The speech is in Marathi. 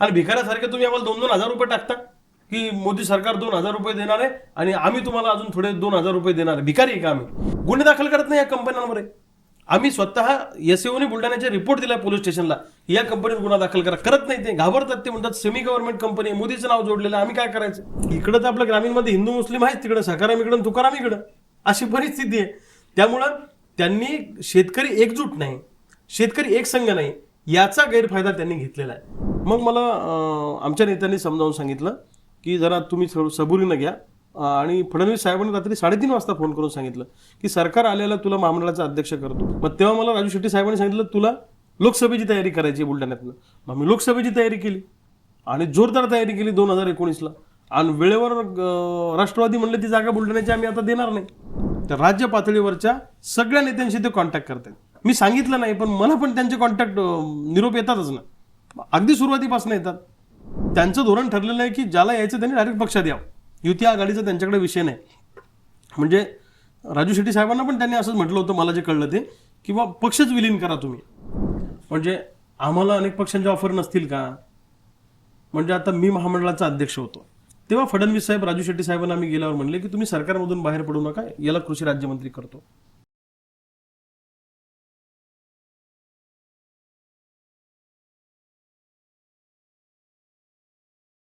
आणि भिकाऱ्यासारखे तुम्ही आम्हाला दोन दोन हजार रुपये टाकता? की मोदी सरकार दोन हजार रुपये देणार आहे आणि आम्ही तुम्हाला अजून थोडे दोन हजार रुपये देणार आहे? भिकारी आहे का आम्ही? गुन्हे दाखल करत नाही या कंपन्यांमध्ये आम्ही स्वतः एस एओने बुलढाण्याचे रिपोर्ट दिला पोलीस स्टेशनला या कंपनीत गुन्हा दाखल करा. करत नाही ते. घाबरतात ते म्हणतात सेमी गव्हर्नमेंट कंपनी मोदीचं नाव जोडलेलं आम्ही काय करायचं? इकडं तर आपल्या ग्रामीणमध्ये हिंदू मुस्लिम आहेत तिकडं. सकाराम इकडं तुकाराम इकडं. अशी परिस्थिती आहे. त्यामुळं त्यांनी शेतकरी एकजूट नाही. शेतकरी एक संघ नाही. याचा गैरफायदा त्यांनी घेतलेला आहे. मग मला आमच्या नेत्यांनी समजावून सांगितलं की जरा तुम्ही सबुरीनं घ्या. आणि फडणवीस साहेबांनी रात्री साडेतीन वाजता फोन करून सांगितलं की सरकार आलेलं तुला महामंडळाचा अध्यक्ष करतो. मग तेव्हा मला राजू शेट्टी साहेबांनी सांगितलं तुला लोकसभेची तयारी करायची बुलढाण्यातनं. मग मी लोकसभेची तयारी केली. आणि जोरदार तयारी केली दोन हजार एकोणीसला. आणि वेळेवर राष्ट्रवादी म्हणले ती जागा बुलढाण्याची आम्ही आता देणार नाही. तर राज्य पातळीवरच्या सगळ्या नेत्यांशी ते कॉन्टॅक्ट करतात मी सांगितलं नाही पण मला पण त्यांचे कॉन्टॅक्ट निरोप येतातच ना. अगदी सुरुवातीपासून येतात. त्यांचं धोरण ठरलेलं आहे की ज्याला यायचं त्यांनी डायरेक्ट पक्षात यावं. युती आघाडीचा त्यांच्याकडे विषय नाही. म्हणजे राजू शेट्टी साहेबांना पण त्यांनी असंच म्हटलं होतं मला जे कळलं ते किंवा पक्षच विलीन करा तुम्ही. म्हणजे आम्हाला अनेक पक्षांच्या ऑफर नसतील का? म्हणजे आता मी महामंडळाचा अध्यक्ष होतो. तेव्हा फडणवीस साहेब राजू शेट्टी साहेबांना आम्ही गेल्यावर म्हणले की तुम्ही सरकारमधून बाहेर पडू नका याला कृषी राज्यमंत्री करतो.